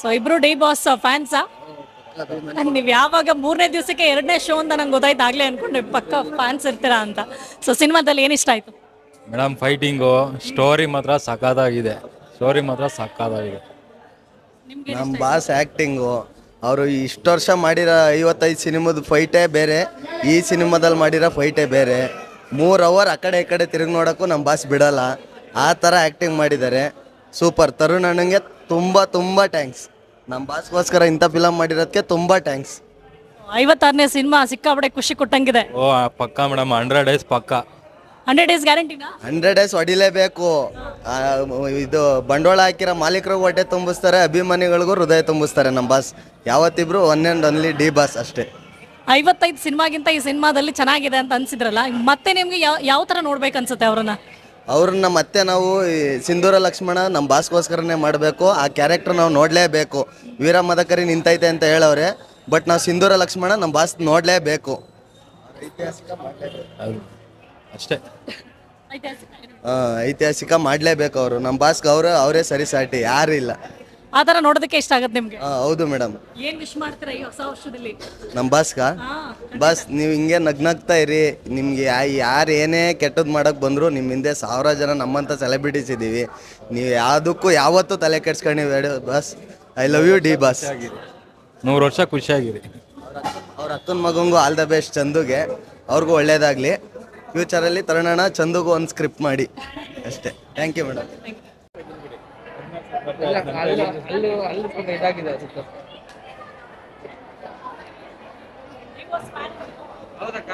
So ಇಬ್ರು D boss ಫ್ಯಾನ್ಸಾ ನೀವ್ ಯಾವಾಗ ಮೂರನೇ ದಿವಸಕ್ಕೆ ಎರಡನೇ ಶೋ ಅಂತ ನಂಗೆ ಗೊತ್ತಾಯ್ತು ಆಗ್ಲೇ ಅನ್ಕೊಂಡೆ ಪಕ್ಕ ಫ್ಯಾನ್ಸ್ ಇರ್ತೀರಾ ಅಂತ. ಸೊ ಸಿನಿಮಾದಲ್ಲಿ ಏನು ಇಷ್ಟ ಆಯ್ತು? ಮೇಡಮ್ ಫೈಟಿಂಗು ಸ್ಟೋರಿ ಮಾತ್ರ ಸಖತ್ತಾಗಿದೆ ಸ್ಟೋರಿ ಮಾತ್ರ ಸಖತ್ತಾಗಿದೆ ನಿಮ್ಗೆ ನಮ್ಮ ಬಾಸ್ ಆ್ಯಕ್ಟಿಂಗು ಅವರು ಇಷ್ಟು ವರ್ಷ ಮಾಡಿರೋ ಐವತ್ತೈದು ಸಿನಿಮಾದ ಫೈಟೇ ಬೇರೆ ಈ ಸಿನಿಮಾದಲ್ಲಿ ಮಾಡಿರೋ ಫೈಟೇ ಬೇರೆ. ಮೂರು ಅವರ್ ಆ ಕಡೆ ಈ ಕಡೆ ತಿರುಗಿ ನೋಡೋಕ್ಕೂ ನಮ್ಮ ಬಾಸ್ ಬಿಡಲ್ಲ. ಆ ಥರ ಆ್ಯಕ್ಟಿಂಗ್ ಮಾಡಿದ್ದಾರೆ. ಸೂಪರ್ ತರುಣ್ ಅಣ್ಣಂಗೆ ತುಂಬ ತುಂಬ ಥ್ಯಾಂಕ್ಸ್ ನಮ್ಮ ಬಾಸ್ಗೋಸ್ಕರ ಇಂಥ ಫಿಲಮ್ ಮಾಡಿರೋದಕ್ಕೆ ತುಂಬ ಟ್ಯಾಂಕ್ಸ್ ಐವತ್ತಾರನೇ ಸಿನಿಮಾ ಸಿಕ್ಕಾಪಟ್ಟೆ ಖುಷಿ ಕೊಟ್ಟಂಗಿದೆ. ಓ ಪಕ್ಕ ಮೇಡಮ್ ಹಂಡ್ರೆಡ್ ಡೇಸ್ ಪಕ್ಕ. ಹಂಡ್ರೆಡ್ ಡೇಸ್ ಗ್ಯಾರಂಟಿನಾ ಹಂಡ್ರೆಡ್ ಡೇಸ್ ಹೊಡಿಲೇಬೇಕು. ಆ, ಇದು ಬಂಡವಾಳ ಹಾಕಿರೋ ಮಾಲೀಕರು ಹೊಟ್ಟೆ ತುಂಬಿಸ್ತಾರೆ ಅಭಿಮಾನಿಗಳಿಗೂ ಹೃದಯ ತುಂಬಿಸ್ತಾರೆ ನಮ್ಮ boss. ಯಾವತ್ತಿಬ್ರು one and only D boss ಅಷ್ಟೇ. ಐವತ್ತೈದು ಸಿನಿಮಾಗಿಂತ ಈ ಸಿನಿಮಾದಲ್ಲಿ ಚೆನ್ನಾಗಿದೆ ಅಂತ ಅನ್ಸಿದ್ರಲ್ಲ ಮತ್ತೆ ನಿಮ್ಗೆ ಯಾವ ಯಾವ ಥರ ನೋಡ್ಬೇಕು ಅನ್ಸುತ್ತೆ ಅವ್ರನ್ನ? ಅವ್ರನ್ನ ಮತ್ತೆ ನಾವು ಈ ಸಿಂಧೂರ ಲಕ್ಷ್ಮಣ ನಮ್ಮ ಬಾಸ್ಗೋಸ್ಕರನೇ ಮಾಡಬೇಕು. ಆ ಕ್ಯಾರೆಕ್ಟರ್ ನಾವು ನೋಡಲೇಬೇಕು. ವೀರ ಮದಕರಿ ನಿಂತೈತೆ ಅಂತ ಹೇಳವ್ರೆ. ಬಟ್ ನಾವು ಸಿಂಧೂರ ಲಕ್ಷ್ಮಣ ನಮ್ಮ ಬಾಸ್ ನೋಡಲೇಬೇಕು. ಅಷ್ಟೇ. ಐತಿಹಾಸಿಕ ಮಾಡಲೇಬೇಕು ಅವರು. ನಮ್ಮ ಬಾಸ್ಗೆ ಅವರು ಅವರೇ ಸರಿ ಸಾಟಿ. ಯಾರು ಇಲ್ಲ. ಆ ತರ ನೋಡೋದಕ್ಕೆ ಇಷ್ಟ ಆಗುತ್ತೆ ನಿಮಗೆ? ಹೌದು ಮೇಡಮ್. ಏನು ವಿಶ್ ಮಾಡ್ತೀರಾ ಈ ಹೊಸ ವರ್ಷದಲ್ಲಿ? ನಮ್ಮ ಬಾಸ್ಗ? ಬಾಸ್ ನೀವು ಹಿಂಗೆ ನಗ್ನಗ್ತಾ ಇರಿ. ನಿಮ್ಗೆ ಯಾರು ಏನೇ ಕೆಟ್ಟದ್ದು ಮಾಡೋಕ್ಕೆ ಬಂದರೂ ನಿಮ್ಮ ಹಿಂದೆ ಸಾವಿರ ಜನ ನಮ್ಮಂಥ ಸೆಲೆಬ್ರಿಟೀಸ್ ಇದ್ದೀವಿ ನೀವು ಯಾವುದಕ್ಕೂ ಯಾವತ್ತೂ ತಲೆ ಕೆಡ್ಸ್ಕೊಂಡಿವಿ boss. I love you D boss ನೂರು ವರ್ಷ ಖುಷಿಯಾಗಿರಿ ಅವ್ರ ಅಕ್ಕನ ಮಗಂಗೂ ಆಲ್ ದ ಬೆಸ್ಟ್ ಚಂದುಗೆ. ಅವ್ರಿಗೂ ಒಳ್ಳೇದಾಗಲಿ. ಫ್ಯೂಚರಲ್ಲಿ ತರುಣಣ್ಣ ಚಂದುಗೂ ಒಂದು ಸ್ಕ್ರಿಪ್ಟ್ ಮಾಡಿ. ಅಷ್ಟೇ. ಥ್ಯಾಂಕ್ ಯು ಮೇಡಮ್ ಇಲ್ಲ ಅಲ್ಲಿ ಅಲ್ಲಿ ಅಲ್ಲಿ ಸ್ವಲ್ಪ ಇದಾಗಿದೆ ಅನ್ಸುತ್ತೆ ಹೌದಕ್ಕ?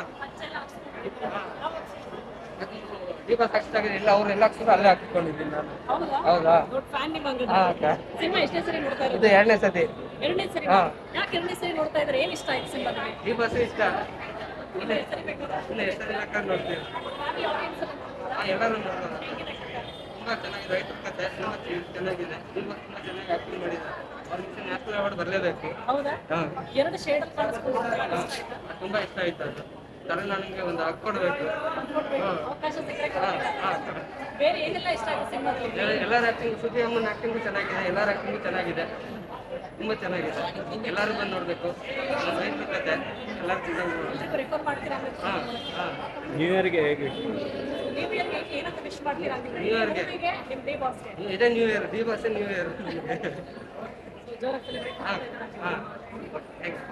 ದೀಪ ಸಾಕ್ಷಿಯಾಗಿದೆ ಇಲ್ಲ ಅವ್ರು ಎಲ್ಲ ಹಾಕ್ಸಿದ್ರು ಅಲ್ಲೇ ಹಾಕಿಕೊಂಡಿದ್ದೀನಿ ನಾನು. ಹೌದಾ? ಹಾ ಅಕ್ಕ. ಸಿನಿಮಾ ಎಷ್ಟೇ ಸರಿ ನೋಡ್ತಾ ಇದು ಎರಡನೇ ಸತಿ. ಹಾ. ಇದ್ದಾರೆ ಏನು ಇಷ್ಟ ದೀಪ ಇಲ್ಲ ಎಷ್ಟು ನೋಡ್ತೀವಿ. ಎಲ್ಲರೂ ನೋಡ್ಬೋದು. ತುಂಬಾ ಚೆನ್ನಾಗಿದೆ ರೈತರ ಕಥೆ ತುಂಬಾ ಚೆನ್ನಾಗಿದೆ ದೀಪ ತುಂಬಾ ಚೆನ್ನಾಗಿ ಆಕ್ಟಿಂಗ್ ಮಾಡಿದ್ದಾರೆ. ಅವ್ರಿಗೆ ನ್ಯಾಷನಲ್ ಅವಾರ್ಡ್ ಬರಲೇಬೇಕು. ಹೌದಾ? ಎರಡು ಶೇಡ್ ತುಂಬಾ ಇಷ್ಟ ಆಯ್ತು ಅದು. ತರ ನನಗೆ ಒಂದು ಹಕ್ಕು ಕೊಡಬೇಕು ಎಲ್ಲರ ಆಕ್ಟಿಂಗ್ ಸುದ್ದಿ ಅಮ್ಮನ ಆಕ್ಟಿಂಗು ಚೆನ್ನಾಗಿದೆ ಎಲ್ಲರ ಆಕ್ಟಿಂಗು ಚೆನ್ನಾಗಿದೆ. ತುಂಬ ಚೆನ್ನಾಗಿದೆ. ಎಲ್ಲರೂ ಬಂದು ನೋಡ್ಬೇಕು. ನಮ್ಮ ರೈತರ ಕತೆ ಎಲ್ಲರೂ ಚೆನ್ನಾಗಿ ನೋಡ್ಬೇಕು. ರೆಫರ್ ಮಾಡ್ತೀರಾ ಹಾ ಹಾ. ನ್ಯೂ ಇಯರ್ಗೆ ಹೇಗೆ ನ್ಯೂ ಇಯರ್ಗೆ ಇದೇ new year boss new year ಹಾಂ ಹಾಂ ಹಾ. ಹಾ ಥ್ಯಾಂಕ್ಸ್